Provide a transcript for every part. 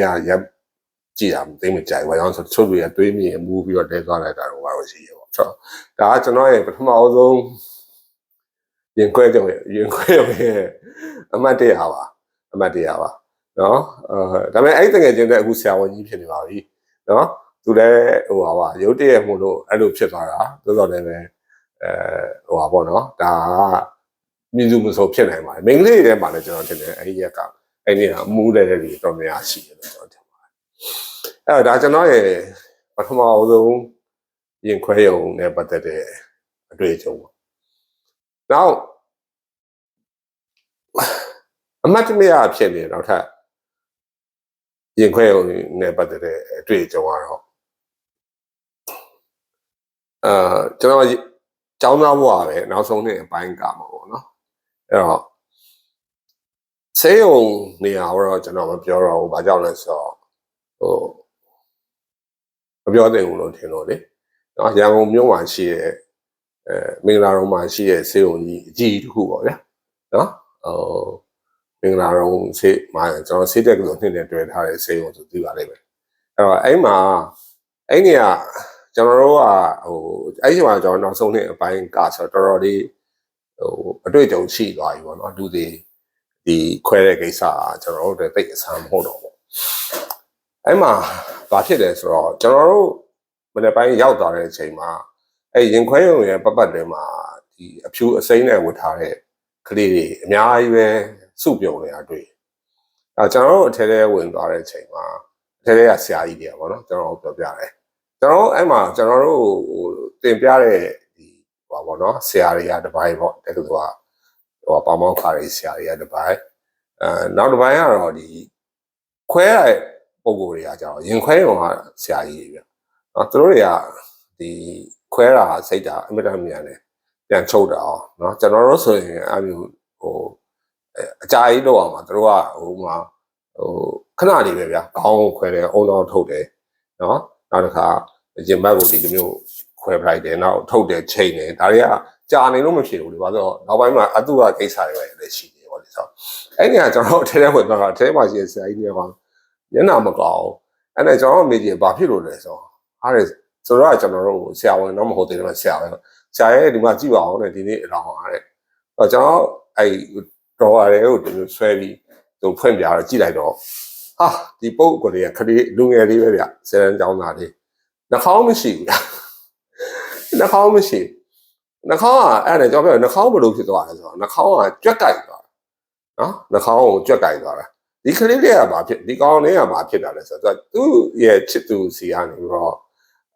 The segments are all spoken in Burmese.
ရပ်ကြည့်တာသိမကြိုက်ဘူး။ဘာကြောင့်လဲဆိုတော့တချို့တွေကတွေးမြင်မူပြီးတော့တဲသွားလိုက်တာတော့ဘာလို့ရှိရပေါ့။ဆိုတော့ဒါကကျွန်တော်ရဲ့ပထမအဆုံးရင်ခွဲကြုံရဲ့ရင်ခွဲကြုံရဲ့အမှတ်တရပါအမှတ်တရပါနော်အဲဒါပေမဲ့အဲ့တကယ်ချင်းတဲ့အခုဆရာဝန်ကြီးဖြစ်နေပါပြီနော်သူလည်းဟိုပါပါရုပ်တရက်မို့လို့အဲ့လိုဖြစ်သွားတာသို့တော်လည်းပဲအဲဟိုပါပေါ့နော်ဒါကမြည်စုမဆိုဖြစ်နိုင်ပါတယ်မိန်းကလေးတွေထဲမှာလည်းကျွန်တော်ထင်တယ်အဲ့ဒီရက်က အဲ့ဒီကမူးတဲ့တွေတော်များရှိတယ်လို့ကျွန်တော်ထင်ပါတယ်အဲ့တော့ဒါကျွန်တော်ရဲ့ပထမအဆုံးရင်ခွဲရုံနဲ့ပတ်သက်တဲ့အတွေ့အကြုံပေါ့နောက်အမတ်တမရဖြစ်နေတော့ထပ်ရင်ခွဲရုံနဲ့ပတ်သက်တဲ့အတွေ့အကြုံကတော့အာကျွန်တော်ကျောင်းသားဘဝပဲနောက်ဆုံးနှစ်အပိုင်းကမှာပေါ့နော်အဲ့တော့ ဆေးရုံနေရာတော့ကျွန်တော်မပြောတော့ဘူးဘာကြောင့်လဲဆိုတော့ဟိုမပြောသင့်ဘူးလို့ထင်လို့လေနော်ရန်ကုန်မြို့မှာရှိတဲ့အဲမင်္ဂလာတော်မှာရှိတဲ့ဆေးရုံကြီးအကြီးတစ်ခုပေါ့ဗျာနော်ဟိုမင်္ဂလာတော်ဆေးမှာကျွန်တော်ဆေးတက်ကလို့နှစ်နဲ့တွေ့ထားတဲ့ဆေးရုံဆိုသိပါလိမ့်မယ်အဲ့တော့အဲ့မှာအဲ့နေကကျွန်တော်တို့ကဟိုအဲ့ဒီမှာကျွန်တော်နောက်ဆုံးနှစ်အပိုင်းကဆိုတော့တော်တော်လေးဟိုအတွေ့အကြုံရှိသွားပြီပေါ့နော်လူတွေ ဒီခွဲတဲ့ကိစ္စကကျွန်တော်တို့တိတ်အဆန်းမဟုတ်တော့ဘူးအဲ့မှာဘာဖြစ်လဲဆိုတော့ကျွန်တော်တို့မနေ့ပိုင်းရောက်သွားတဲ့အချိန်မှာအဲ့ရင်ခွဲရုံရဲ့ပတ်ပတ်တွေမှာဒီအဖြူအစိမ်းနဲ့ဝတ်ထားတဲ့ကလေးတွေအများကြီးပဲစုပြုံနေတာတွေ့အဲကျွန်တော်တို့အထဲထဲဝင်သွားတဲ့အချိန်မှာအထဲထဲကဆရာကြီးတွေပေါ့နော်ကျွန်တော်တို့ပြောပြတယ်ကျွန်တော်အဲ့မှာကျွန်တော်တို့ဟိုတင်ပြတဲ့ဒီဟိုပါပေါ့နော်ဆရာတွေကတပိုင်းပေါ့တကယ်လို့က ဟိုပေါမောင်းခါတွေဆရာတွေကတပိုင်းအဲနောက်တစ်ပိုင်းကတော့ဒီခွဲရတဲ့ပုံကိုယ်တွေကကျတော့ရင်ခွဲရုံကဆရာကြီးတွေပြနော်သူတို့တွေကဒီခွဲတာစိတ်တာအမြဲတမ်းမြန်တယ်ပြန်ချုပ်တာအောင်နော်ကျွန်တော်တို့ဆိုရင်အမျိုးဟိုအကြာကြီးလောက်အောင်မှာသူတို့ကဟိုမှာဟိုခဏလေးပဲဗျာခေါင်းကိုခွဲတယ်အုံတော်ထုတ်တယ်နော်နောက်တစ်ခါရင်ဘတ်ကိုဒီလိုမျိုး ခွဲပလိုက်တယ်နောက်ထုတ်တယ်ချိန်တယ်ဒါတွေကကြာနေလို့မဖြစ်ဘူးလေဘာလို့နောက်ပိုင်းမှာအတုကကိစ္စတွေပဲလည်းရှိနေပါလေဆိုအဲ့ဒီကကျွန်တော်အထဲထဲဝင်သွားတာအထဲမှာရှိတဲ့ဆရာကြီးတွေကမျက်နှာမကောင်းအဲ့ဒါကျွန်တော်မေးကြည့်ဘာဖြစ်လို့လဲဆိုတော့အားရဆိုတော့ကျွန်တော်တို့ဆရာဝန်တော့မဟုတ်သေးတယ်ဆရာပဲဆရာရဲ့ဒီမှာကြည့်ပါအောင်တဲ့ဒီနေ့အလောင်းအားတဲ့တော့ကျွန်တော်အဲ့တော်ရတယ်ကိုဒီလိုဆွဲပြီးသူဖွင့်ပြတော့ကြည့်လိုက်တော့ဟာဒီပုတ်ကိုယ်တွေကခရီးလူငယ်လေးပဲဗျဆယ်တန်းကျောင်းသားလေးနှာခေါင်းမရှိဘူး နှာခေါင်းမရှိနှာခေါင်းကအဲ့ဒါကျွန်တော်ပြောနှာခေါင်းဘယ်လိုဖြစ်သွားလဲဆိုတော့နှာခေါင်းကကြွက်ကြိုက်သွားနော်နှာခေါင်းကိုကြွက်ကြိုက်သွားတာဒီကလေးလေးကဘာဖြစ်ဒီကောင်လေးကဘာဖြစ်တာလဲဆိုတော့သူ့ရဲ့ချစ်သူစီကနေပြီးတော့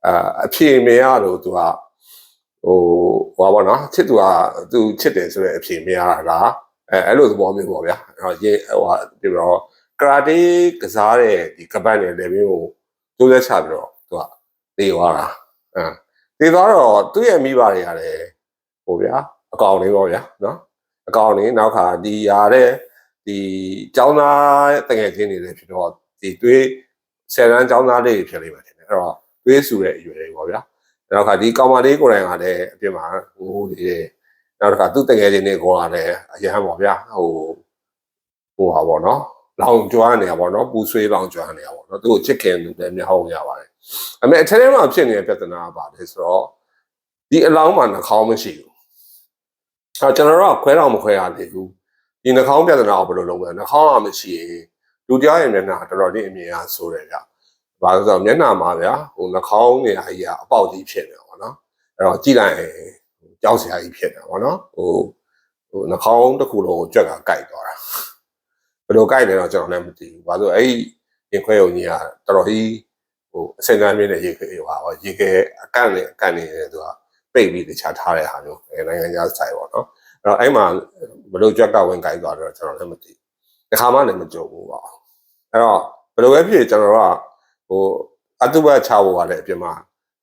အာအဖြေမရတော့သူကဟိုဟောပါနော်ချစ်သူကသူချစ်တယ်ဆိုတဲ့အဖြေမရတာလားအဲအဲ့လိုသဘောမျိုးပေါ့ဗျာအဲ့တော့ရေဟိုဟာဒီတော့ကရာတေကစားတဲ့ဒီကပတ်နဲ့လည်းမျိုးကိုကျိုးသက်ချပြီးတော့သူကတေသွားတာအဲ တေသွားတော့သူ့ရဲ့မိဘတွေကလည်းဟိုဗျာအကောင်လေးပေါ့ဗျာနော်အကောင်လေးနောက်ခါဒီရတဲ့ဒီကျောင်းသားတငယ်ချင်းတွေလည်းဖြစ်တော့ဒီသွေးဆယ်တန်းကျောင်းသားလေးတွေဖြစ်လိမ့်မယ်ထင်တယ်အဲ့တော့သွေးဆူတဲ့အရွယ်တွေပေါ့ဗျာနောက်ခါဒီကောင်မလေးကိုယ်တိုင်ကလည်းအပြင်မှာဟိုနေတယ်နောက်တစ်ခါသူ့တငယ်ချင်းတွေကိုကလည်းအရန်ပေါ့ဗျာဟိုဟိုဟာပေါ့နော် လောင်ကျွမ်းနေရပါတော့ပူဆွေးလောင်ကျွမ်းနေရပါတော့သူ့ကိုချစ်ခင်သူလည်းများဟုတ်ရပါတယ်အမေအထက်ထဲမှာဖြစ်နေတဲ့ပြဿနာကပါတယ်ဆိုတော့ဒီအလောင်းမှာနှာခေါင်းမရှိဘူးအဲကျွန်တော်တို့ကခွဲတော့မခွဲရသေးဘူးဒီနှာခေါင်းပြဿနာကိုဘယ်လိုလုပ်မလဲနှာခေါင်းကမရှိရင်လူတရားရဲ့မျက်နှာတော်တော်လေးအမြင်အားဆိုးတယ်ဗျဘာလို့ဆိုတော့မျက်နှာမှာဗျာဟိုနှာခေါင်းနေရာကြီးကအပေါက်ကြီးဖြစ်နေပါတော့အဲ့တော့ကြည့်လိုက်ရင်ကြောက်စရာကြီးဖြစ်နေတာပေါ့နော်ဟိုဟိုနှာခေါင်းတစ်ခုလုံးကိုကြွက်ကကိုက်သွားတာ ဘယ်လိုကိုက်လဲတော့ကျွန်တော်လည်းမသိဘူးဘာလို့အဲ့ရင်ခွဲုံကြီးကတော်တော်ကြီးဟိုအစင်ကမ်းမြင့်တဲ့ရေခဲဟိုဟာရေခဲအကန့်နဲ့အကန့်နေတယ်သူကပိတ်ပြီးတခြားထားတဲ့ဟာမျိုးအဲနိုင်ငံခြားဆိုင်ပေါ့နော်အဲ့တော့အဲ့မှာဘယ်လိုကြွက်ကဝင်ကိုက်သွားတော့ကျွန်တော်လည်းမသိဘူးတခါမှလည်းမကြုံဘူးပါအဲ့တော့ဘယ်လိုပဲဖြစ်ကျွန်တော်တို့ကဟိုအတုပချဖို့ကလည်းအပြင်မှာ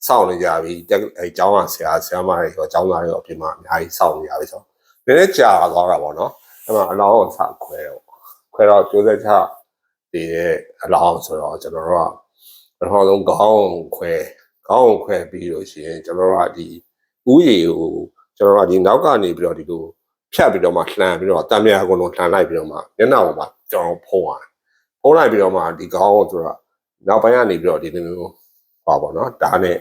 စောင့်နေကြပြီအဲကျောင်းကဆရာဆရာမတွေရောကျောင်းသားတွေရောအပြင်မှာအများကြီးစောင့်နေကြပြီဆိုတော့နည်းနည်းကြာသွားတာပေါ့နော်အဲ့မှာအလောင်းကိုစခွဲတော့ ခွဲတော့ကျိုးသက်ချတည်တဲ့အလောင်းဆိုတော့ကျွန်တော်တို့ကပထမဆုံးခေါင်းခွဲခေါင်းခွဲပြီးလို့ရှိရင်ကျွန်တော်တို့ကဒီဥယျာဉ်ကိုကျွန်တော်တို့ကဒီနောက်ကနေပြီးတော့ဒီလိုဖြတ်ပြီးတော့မှလှန်ပြီးတော့တံမြာကုန်လုံးလှန်လိုက်ပြီးတော့မှမျက်နှာပေါ်မှာကျွန်တော်ဖုံးရတယ်အုံးလိုက်ပြီးတော့မှဒီခေါင်းကိုသူကနောက်ပိုင်းကနေပြီးတော့ဒီလိုမျိုးဟောပါတော့ဒါနဲ့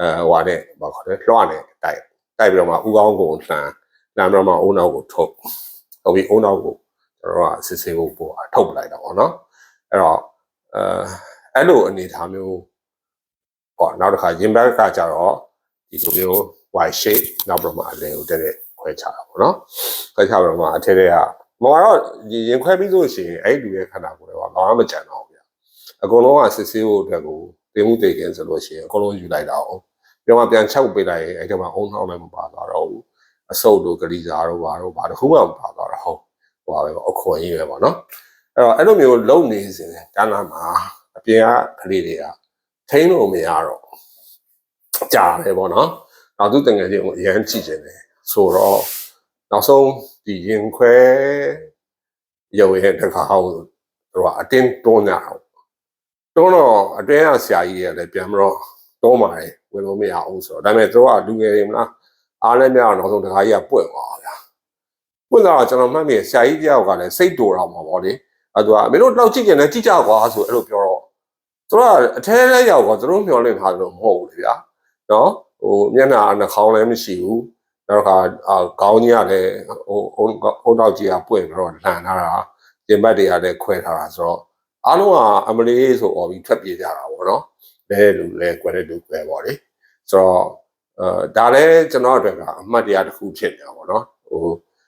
အဲဟိုနဲ့ဘာခေါ်လဲလွှနဲ့တိုက်တိုက်ပြီးတော့မှဥကောင်းကိုလှန်လှန်ပြီးတော့မှအုံနောက်ကိုထုတ်ဟုတ်ပြီအုံနောက်ကိုကျွန် တော်ကစစ်ဆေးဖို့ပို့ထုတ်ပလိုက်တာပေါ့နော်အဲ့တော့အဲအဲ့လိုအနေအထားမျိုးပေါ့နောက်တစ်ခါရင်ဘက်ကကြတော့ဒီလိုမျိုး y shape နောက်ပြီးတော့မှအလယ်ကိုတက်တဲ့ခွဲချတာပေါ့နော်ခွဲချပြီးတော့မှအထက်ထဲကမကတော့ရင်ခွဲပြီးဆိုရှင်အဲ့ဒီရဲ့ခန္ဓာကိုယ်တွေကဘာမှမကြံတော့ဘူးဗျအကုန်လုံးကစစ်ဆေးဖို့အတွက်ကိုတင်မှုတေခင်ဆိုလို့ရှိရင်အကုန်လုံးယူလိုက်တာအောင်ပြန်မှပြန်ချုပ်ပေးလိုက်ရင်အဲ့ဒီမှာအုံနှောင်းလည်းမပါသွားတော့ဘူးအစုပ်တို့ဂရိစာတို့ဘာတို့ဘာတို့ခုမှမပါသွားတော့ဟုတ် ဟိုပါပဲပေါ့အခွင့်အရေးပဲပေါ့နော်အဲ့တော့အဲ့လိုမျိုးလုံနေစဉ်တန်းလာမှာအပြင်ကကလေးတွေကထိန်းလို့မရတော့ကြာတယ်ပေါ့နော်နောက်သူတငယ်ချင်းကိုအရန်ကြည့်နေတယ်ဆိုတော့နောက်ဆုံးဒီရင်ခွဲရုပ်ရဲ့တခါဟောသူကအတင်းတွန်းကြအောင်တွန်းတော့အတွင်းကဆရာကြီးရဲ့လည်းပြန်ပြီးတော့တွန်းပါတယ်ဝင်လို့မရအောင်ဆိုတော့ဒါပေမဲ့သူကလူငယ်တွေမလားအားလည်းမရအောင်နောက်ဆုံးတခါကြီးကပွင့်သွားဗျာ ပွင့်သွားတော့ကျွန်တော်မှတ်မိဆရာကြီးတယောက်ကလည်းစိတ်တူတော့မှာပေါ့လေအဲသူကမင်းတို့တော့ကြည့်ကြတယ်ကြည့်ကြကွာဆိုအဲ့လိုပြောတော့သူကအထဲထဲရောက်တော့သူတို့မျောလင့်ထားတယ်လို့မဟုတ်ဘူးလေဗျာနော်ဟိုမျက်နှာနှာခေါင်းလည်းမရှိဘူးနောက်ကအာခေါင်းကြီးကလည်းဟိုအုံအုံတော့ကြီးကပွင့်ပြီးတော့လှန်ထားတာပြင်ဘက်တွေကလည်းခွဲထားတာဆိုတော့အားလုံးကအမလေးဆိုអော်ပြီးထွက်ပြေးကြတာပေါ့နော်လဲလူလဲကွယ်တဲ့လူကွယ်ပေါ့လေဆိုတော့အဲဒါလည်းကျွန်တော်အတွက်ကအမှတ်တရတစ်ခုဖြစ်နေတာပေါ့နော်ဟို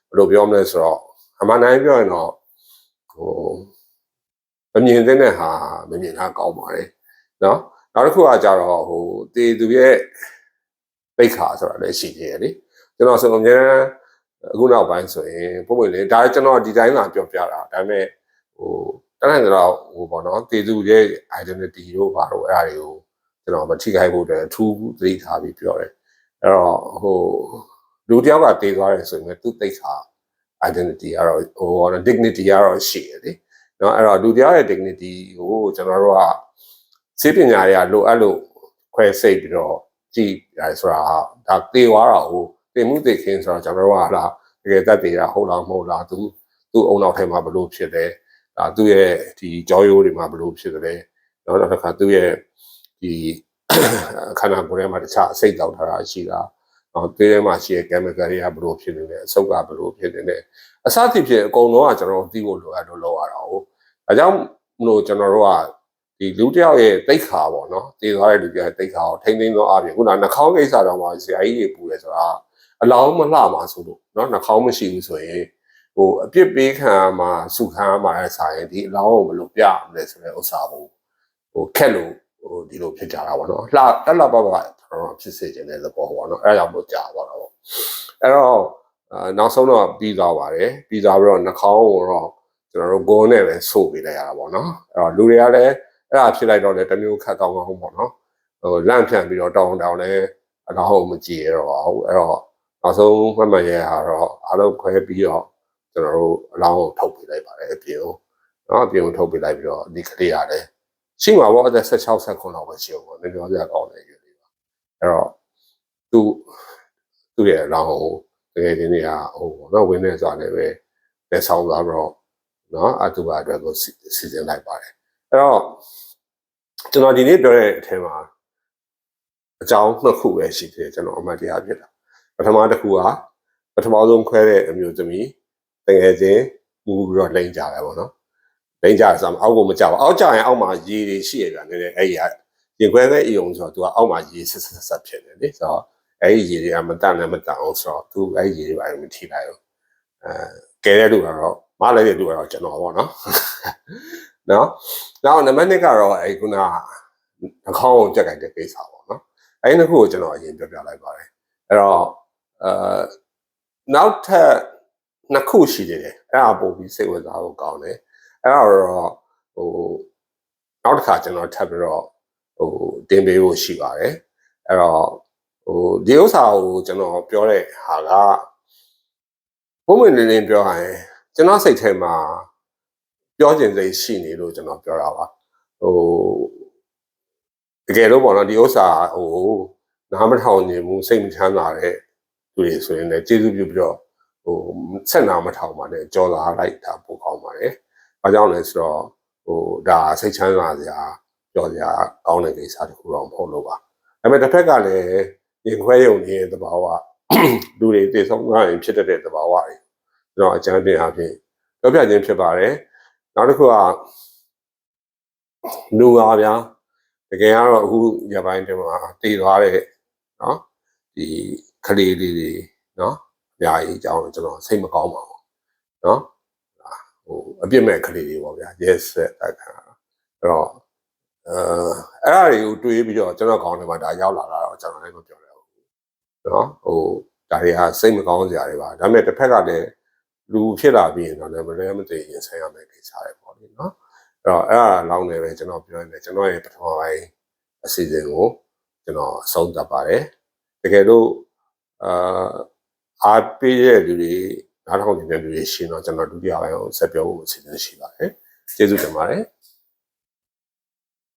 ဘယ်လိုပြောမလဲဆိုတော့အမှန်တိုင်းပြောရင်တော့ဟိုမမြင်တဲ့ဟာမမြင်တာကောင်းပါတယ်နော်နောက်တစ်ခုကကြတော့ဟိုတေသူရဲ့ပိတ်ခါဆိုတာလည်းရှိသေးတယ်လေကျွန်တော်ဆိုအများအခုနောက်ပိုင်းဆိုရင်ပုံမှန်လေဒါကျွန်တော်ဒီတိုင်းလာပြောပြတာဒါပေမဲ့ဟိုတန်းတန်းတော့ဟိုပေါ့နော်တေသူရဲ့ identity တို့ဘာလို့အဲ့ဒါတွေကိုကျွန်တော်မထိခိုက်ဖို့အတွက်အထူးသတိထားပြီးပြောတယ်အဲ့တော့ဟို လူတယောက်ကတေသွားတယ်ဆိုရင်သူသိခါ identity ကတော့ဟို dignity ကတော့ရှိတယ်လေနော်အဲ့တော့လူတယောက်ရဲ့ dignity ကိုကျွန်တော်တို့ကစေပညာတွေကလိုအပ်လို့ခွဲစိတ်ပြီးတော့ကြည့်ရဲဆိုတာဒါတေသွားတာဟိုတင်မှုတေခင်းဆိုတော့ကျွန်တော်တို့ကဟာတကယ်တက်တေတာဟုတ်လားမဟုတ်လားသူသူ့အုံနောက်ထဲမှာဘလို့ဖြစ်တယ်ဒါသူ့ရဲ့ဒီကြောရိုးတွေမှာဘလို့ဖြစ်တယ်နော်နောက်တစ်ခါသူ့ရဲ့ဒီခန္ဓာကိုယ်ထဲမှာတခြားအစိတ်တောက်ထားတာရှိတာ နော်သေးထဲမှာရှိတဲ့ chemical တွေကဘလို့ဖြစ်နေလဲအဆုတ်ကဘလို့ဖြစ်နေလဲအစသဖြင့်အကုန်လုံးကကျွန်တော်သိဖို့လိုအပ်လို့လောက်ရတာဟုတ်ဒါကြောင့်မလို့ကျွန်တော်တို့ကဒီလူတယောက်ရဲ့တိတ်ခါပေါ့နော်တည်သွားတဲ့လူတယောက်ရဲ့တိတ်ခါကိုထိမ့်သိမ်းသောအပြင်ခုနနှာခေါင်းကိစ္စတော့မှဆရာကြီးတွေပူတယ်ဆိုတာအလောင်းမလှမှာဆိုလို့နော်နှာခေါင်းမရှိဘူးဆိုရင်ဟိုအပြစ်ပေးခံမှာစုခံမှာတဲ့ဆိုင်ဒီအလောင်းကိုဘယ်လိုပြမလဲဆိုတဲ့ဥစ္စာကိုဟိုခက်လို့ဟိုဒီလိုဖြစ်ကြတာပေါ့နော်လှတက်လှပပ ကျွန်တော်ဖြစ်စေခြင်းတဲ့သဘောပေါ့နော်အဲဒါကြောင့်မို့ကြာသွားတာပေါ့အဲ့တော့အာနောက်ဆုံးတော့ပြီးသွားပါတယ်ပြီးသွားပြီးတော့နှာခေါင်းကိုတော့ကျွန်တော်တို့ဂုံးနဲ့ပဲဆို့ပေးလိုက်ရတာပေါ့နော်အဲ့တော့လူတွေကလည်းအဲ့ဒါဖြစ်လိုက်တော့လည်းတမျိုးခက်ကောင်းကောင်းပေါ့နော်ဟိုလန့်ဖြန့်ပြီးတော့တောင်းတောင်းလည်းအကောင်းမကြည့်ရတော့ပါဘူးအဲ့တော့နောက်ဆုံးမှတ်မှတ်ရဟာတော့အားလုံးခွဲပြီးတော့ကျွန်တော်တို့အလောင်းကိုထုတ်ပေးလိုက်ပါတယ်အပြင်ကိုနော်အပြင်ကိုထုတ်ပေးလိုက်ပြီးတော့ဒီကလေးရတယ်ရှိမှာပေါ့အသက်16ဆက်ခွန်လောက်ပဲရှိအောင်ပေါ့နည်းပြောပြကောင်းတယ်ယူလေးပါ အဲ့တော့သူသူ့ရဲ့အလောင်းကိုတကယ်ချင်းတွေကဟိုပေါ့နော်ဝင်းနေစွာလည်းပဲလက်ဆောင်သွားတော့နော်အတူပါအတွက်ကိုစီစဉ်လိုက်ပါတယ်အဲ့တော့ကျွန်တော်ဒီနေ့ပြောတဲ့အထက်မှာအကြောင်းနှစ်ခုပဲရှိသေးတယ်ကျွန်တော်အမှတ်တရဖြစ်တာပထမတစ်ခုကပထမဆုံးခွဲတဲ့အမျိုးသမီးတကယ်ချင်းမူပြီးတော့လိမ့်ကြတယ်ပေါ့နော်လိမ့်ကြဆိုတော့အောက်ကိုမကြပါအောက်ကြရင်အောက်မှာရေတွေရှိရပြန်နေတယ်အဲ့ဒီက ရင်ခွဲတဲ့အယုံဆိုတော့သူကအောက်မှာရေဆက်ဆက်ဆက်ဖြစ်နေလေဆိုတော့အဲ့ဒီရေတွေကမတန်လည်းမတန်အောင်ဆိုတော့သူအဲ့ဒီရေတွေပါမထိလိုက်ဘူးအဲကဲတဲ့လူကတော့မလည်းတဲ့လူကတော့ကျွန်တော်ပေါ့နော်နော်နောက်နံပါတ်1ကတော့အဲ့ခုနအခေါင်းကိုကြက်ကြိုက်တဲ့ကိစ္စပေါ့နော်အဲ့ဒီနှစ်ခုကိုကျွန်တော်အရင်ပြောပြလိုက်ပါတယ်အဲ့တော့အဲနောက်ထပ်နှစ်ခုရှိသေးတယ်အဲ့ဒါပို့ပြီးစိတ်ဝင်စားဖို့ကောင်းတယ်အဲ့ဒါတော့ဟိုနောက်တစ်ခါကျွန်တော်ထပ်ပြီးတော့ ဟိုတင်ပေးဖို့ရှိပါတယ်အဲ့တော့ဟိုဒီဥစ္စာကိုကျွန်တော်ပြောတဲ့ဟာကဘုံဝင်လင်းလင်းပြောရင်ကျွန်တော်စိတ်ထဲမှာပြောကျင်စိတ်ရှိနေလို့ကျွန်တော်ပြောတာပါဟိုတကယ်လို့ပေါ့နော်ဒီဥစ္စာဟိုနားမထောင်နေမှုစိတ်မချမ်းသာတဲ့သူတွေဆိုရင်လည်းကျေးဇူးပြုပြီးတော့ဟိုဆက်နာမထောင်ပါနဲ့ကြော်လာလိုက်တာပိုကောင်းပါတယ်။ဘာကြောင့်လဲဆိုတော့ဟဟိုဒါစိတ်ချမ်းသာစရာ ပြောစရာကောင်းတဲ့ကိစ္စတစ်ခုတော့မဟုတ်လို့ပါဒါပေမဲ့တစ်ဖက်ကလည်းရင်ခွဲယုံနေတဲ့သဘာဝလူတွေတည်ဆုံးသွားရင်ဖြစ်တတ်တဲ့သဘာဝတွေကျွန်တော်အကြံပေးအဖြစ်ပြောပြခြင်းဖြစ်ပါတယ်နောက်တစ်ခုကလူပါဗျာတကယ်ကတော့အခုရပိုင်းတည်းမှာတည်သွားတဲ့နော်ဒီကလေးလေးတွေနော်အများကြီးအကြောင်းကျွန်တော်စိတ်မကောင်းပါဘူးနော်ဟိုအပြစ်မဲ့ကလေးတွေပေါ့ဗျာ yes တိုက်ခါအဲ့တော့ အဲအဲ့အရာတွေကိုတွေးပြီးတော့ကျွန်တော်ခေါင်းထဲမှာဒါရောက်လာတာတော့ကျွန်တော်လည်းမပြောရဘူးနော်ဟိုဒါတွေကစိတ်မကောင်းစရာတွေပါဒါပေမဲ့တစ်ဖက်ကလည်းလူဖြစ်လာပြီးရင်တော့လည်းမလဲမသိရင်ဆိုင်ရမယ်ကိစ္စတွေပေါ့လေနော်အဲ့တော့အဲ့အရာလောင်းနေပဲကျွန်တော်ပြောရမယ်ကျွန်တော်ရဲ့ပထမပိုင်းအစီအစဉ်ကိုကျွန်တော်အဆုံးသတ်ပါတယ်တကယ်လို့အာအားပေးတဲ့လူတွေနားထောင်နေတဲ့လူတွေရှင်တော့ကျွန်တော်ဒုတိယပိုင်းကိုဆက်ပြောဖို့အစီအစဉ်ရှိပါတယ်ကျေးဇူးတင်ပါတယ်